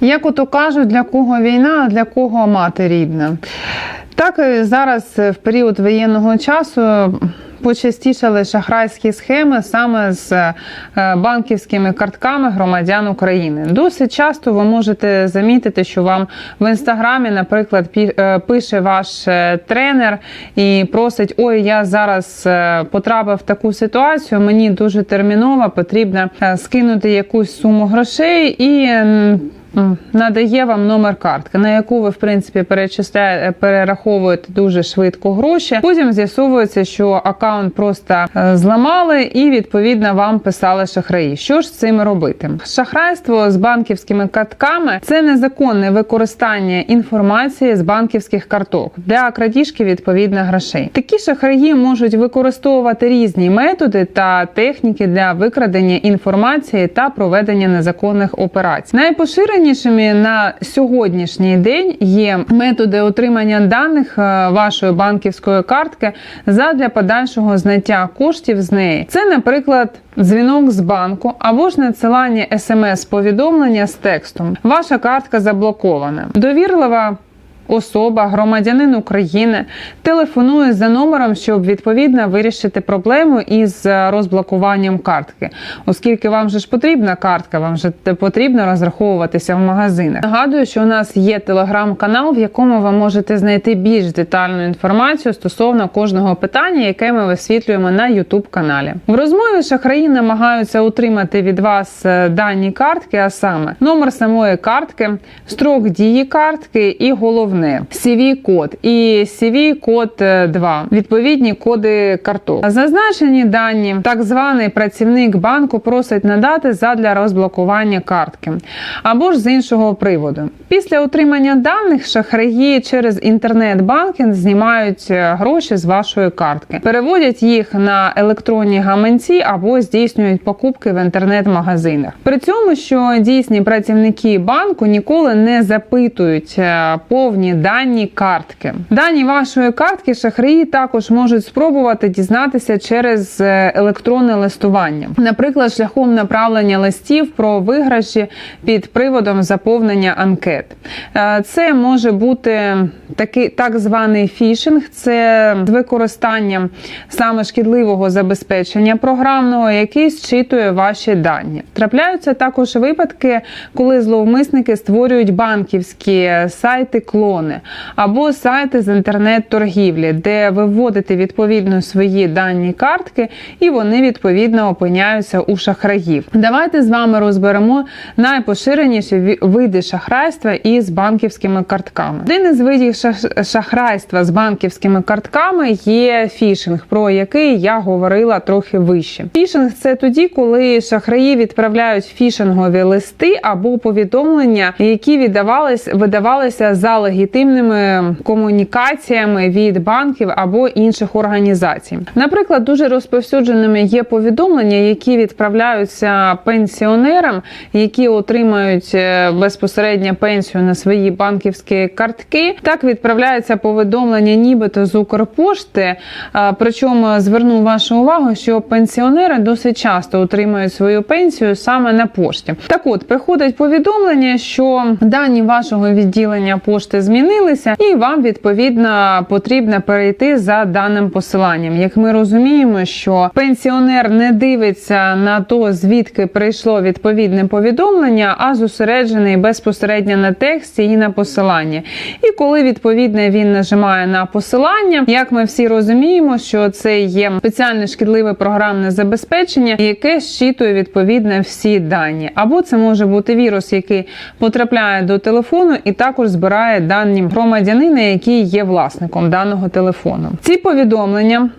Як ото кажуть, для кого війна, а для кого мати рідна. Так зараз в період воєнного часу. Почастішали шахрайські схеми саме з е, банківськими картками громадян України. Досить часто ви можете замітити, що вам в інстаграмі, наприклад, е, пише ваш е, тренер і просить: Ой, я зараз е, потрапив в таку ситуацію. Мені дуже терміново потрібно е, скинути якусь суму грошей і. Надає вам номер картки, на яку ви в принципі перечисляє, перераховуєте дуже швидко гроші. Потім з'ясовується, що аккаунт просто е, зламали, і відповідно вам писали шахраї. Що ж з цим робити? Шахрайство з банківськими картками це незаконне використання інформації з банківських карток для крадіжки відповідно грошей. Такі шахраї можуть використовувати різні методи та техніки для викрадення інформації та проведення незаконних операцій. Найпоширенішими на сьогоднішній день є методи отримання даних е, вашої банківської картки задля подальшого зняття коштів з неї. Це, наприклад, дзвінок з банку або ж надсилання смс-повідомлення з текстом. Ваша картка заблокована. Довірлива особа, громадянин України, телефонує за номером, щоб відповідно вирішити проблему із е, розблокуванням картки. Оскільки вам же ж потрібна картка, вам же потрібно розраховуватися в магазинах. Нагадую, що у нас є телеграм-канал, в якому ви можете знайти більш детальну інформацію стосовно кожного питання, яке ми висвітлюємо на youtube каналі. В розмові шахраї намагаються отримати від вас е, дані картки, а саме номер самої картки, строк дії картки і головне CV-код і CV-код 2, відповідні коди карток. Зазначені дані так званий працівник банку просить надати задля розблокування картки або ж з іншого приводу. Після отримання даних шахраї через інтернет-банкінг знімають е, гроші з вашої картки, переводять їх на електронні гаманці або здійснюють покупки в інтернет-магазинах. При цьому, що дійсні працівники банку ніколи не запитують е, дані картки. Дані вашої картки шахраї також можуть спробувати дізнатися через е, електронне листування, наприклад, шляхом направлення листів про виграші під приводом заповнення анкет. Е, Це може бути такий так званий фішинг, це з використанням саме шкідливого забезпечення програмного, який зчитує ваші дані. Трапляються також випадки, коли зловмисники створюють банківські сайти клони або сайти з інтернет-торгівлі, де ви вводите відповідно свої дані картки, і вони відповідно опиняються у шахраїв. Давайте з вами розберемо найпоширеніші види шахрайства із банківськими картками. Один із видів шахрайства з банківськими картками є фішинг, про який я говорила трохи вище. Фішинг це тоді, коли шахраї відправляють фішингові листи або повідомлення, які віддавались, видавалися за легітимними комунікаціями від банків або інших організацій. Наприклад, дуже розповсюдженими є повідомлення, які відправляються пенсіонерам, які отримають е, безпосередньо пенсію на свої банківські картки. Так відправляється повідомлення, нібито з Укрпошти. Причому зверну вашу увагу, що пенсіонери досить часто отримують свою пенсію саме на пошті. Так от приходить повідомлення, що дані вашого відділення пошти змінилися, і вам відповідно потрібно перейти за даним посиланням. Як ми розуміємо, що пенсіонер не дивиться на то, звідки прийшло відповідне повідомлення, а зосереджений безпосередньо на тексті і на посиланні. І коли відповідно він нажимає на посилання, як ми всі розуміємо, що це є спеціальне шкідливе програмне забезпечення, яке щитує відповідно всі дані, або це може бути вірус, який потрапляє до телефону і також збирає дані громадянина, який є власником даного телефону. Ці повідомлення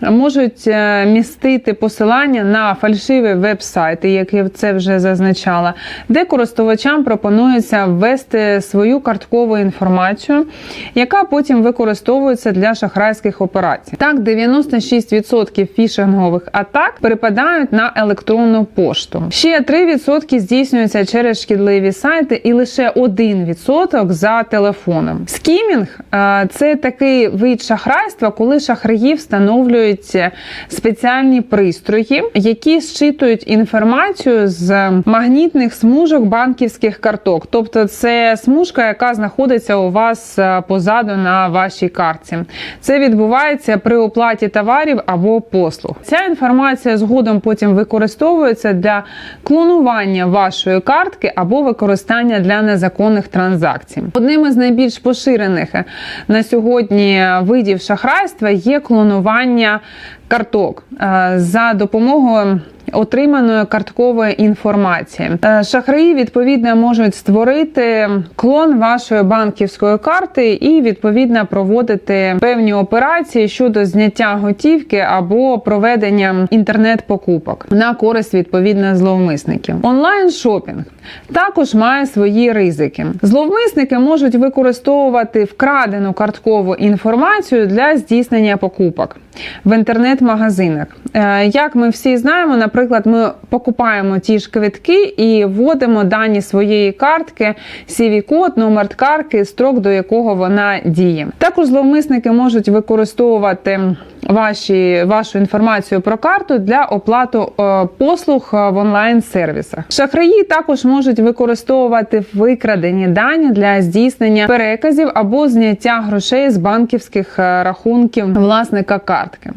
можуть е, містити посилання на фальшиві веб-сайти, як я це вже зазначала, де користувачам пропонується ввести свою карткову інформацію, яка потім використовується для шахрайських операцій. Так, 96% фішингових атак припадають на електронну пошту. Ще 3% здійснюються через шкідливі сайти, і лише 1% за телефоном. Скімінг е, це такий вид шахрайства, коли шахраї встановлюють використовують спеціальні пристрої, які зчитують інформацію з магнітних смужок банківських карток. Тобто, це смужка, яка знаходиться у вас е, позаду на вашій картці. Це відбувається при оплаті товарів або послуг. Ця інформація згодом потім використовується для клонування вашої картки або використання для незаконних транзакцій. Одним із найбільш поширених на сьогодні видів шахрайства є клонування карток е, за допомогою. Отриманої карткової інформації Е, шахраї відповідно можуть створити клон вашої банківської карти і відповідно проводити певні операції щодо зняття готівки або проведення інтернет-покупок на користь відповідно зловмисників. Онлайн шопінг також має свої ризики. Зловмисники можуть використовувати вкрадену карткову інформацію для здійснення покупок в інтернет-магазинах. Е, Як ми всі знаємо, наприклад, ми покупаємо ті ж квитки і вводимо дані своєї картки, CV-код, номер картки, строк, до якого вона діє. Також зловмисники можуть використовувати ваші, вашу інформацію про карту для оплати е, послуг е, в онлайн-сервісах. Шахраї також можуть використовувати викрадені дані для здійснення переказів або зняття грошей з банківських е, рахунків власника картки.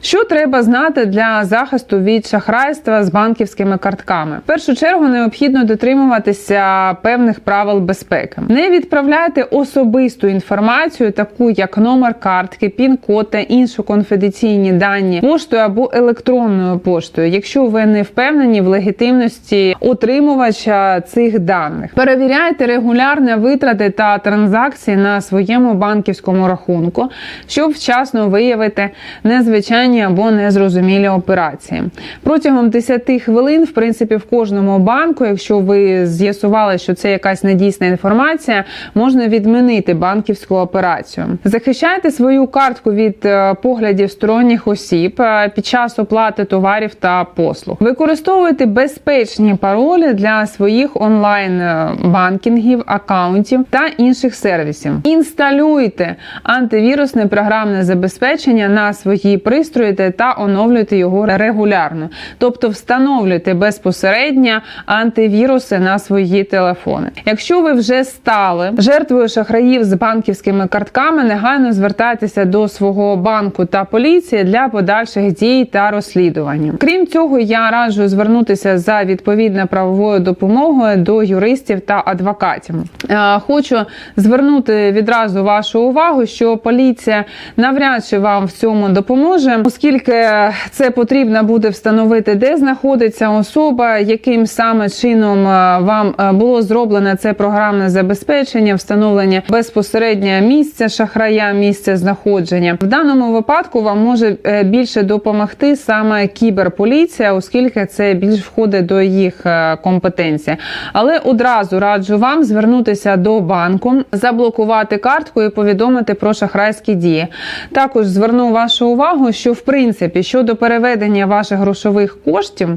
Що треба знати для захисту від шахрайства з банківськими картками? В першу чергу необхідно дотримуватися певних правил безпеки. Не відправляйте особисту інформацію, таку як номер картки, пін-код та іншу конфіденційні дані поштою або електронною поштою, якщо ви не впевнені в легітимності отримувача цих даних. Перевіряйте регулярні витрати та транзакції на своєму банківському рахунку, щоб вчасно виявити незвичайні або незрозумілі операції. Протягом 10 хвилин, в принципі, в кожному банку, якщо ви з'ясували, що це якась недійсна інформація, можна відмінити банківську операцію. Захищайте свою картку від е, поглядів сторонніх осіб е, під час оплати товарів та послуг. Використовуйте безпечні паролі для своїх онлайн е, банкінгів, акаунтів та інших сервісів. Інсталюйте антивірусне програмне забезпечення на свої пристрої та оновлюйте його регулярно. Тобто встановлюйте безпосередньо антивіруси на свої телефони. Якщо ви вже стали жертвою шахраїв з банківськими картками, негайно звертайтеся до свого банку та поліції для подальших дій та розслідування. Крім цього, я раджу звернутися за відповідною правовою допомогою до юристів та адвокатів. Е, Хочу звернути відразу вашу увагу, що поліція навряд чи вам в цьому допоможе, оскільки це потрібно буде встановити, де знаходиться особа, яким саме чином е, вам е, було зроблено це програмне забезпечення, встановлення безпосередньо місця шахрая, місця знаходження. В даному випадку вам може е, більше допомогти саме кіберполіція, оскільки це більш входить до їх е, компетенції. Але одразу раджу вам звернутися до банку, заблокувати картку і повідомити про шахрайські дії. Також зверну вашу увагу, що в принципі щодо переведення ваших грошових коштів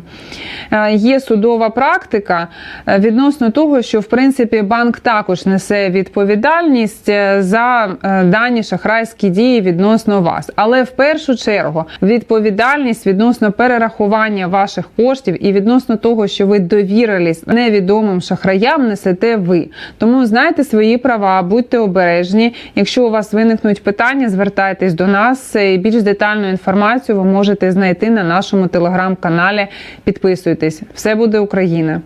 е, є судова практика відносно того, що в принципі банк також несе відповідальність за дані шахрайські дії відносно вас. Але в першу чергу відповідальність відносно перерахування ваших коштів і відносно того, що ви довірились невідомим шахраям, несете ви. Тому знайте свої права, будьте обережні. Якщо у вас виникнуть питання, звертайтесь до нас. І Більш детальну інформацію ви можете знайти на нашому телеграм-каналі. Підписуйтесь, все буде Україна.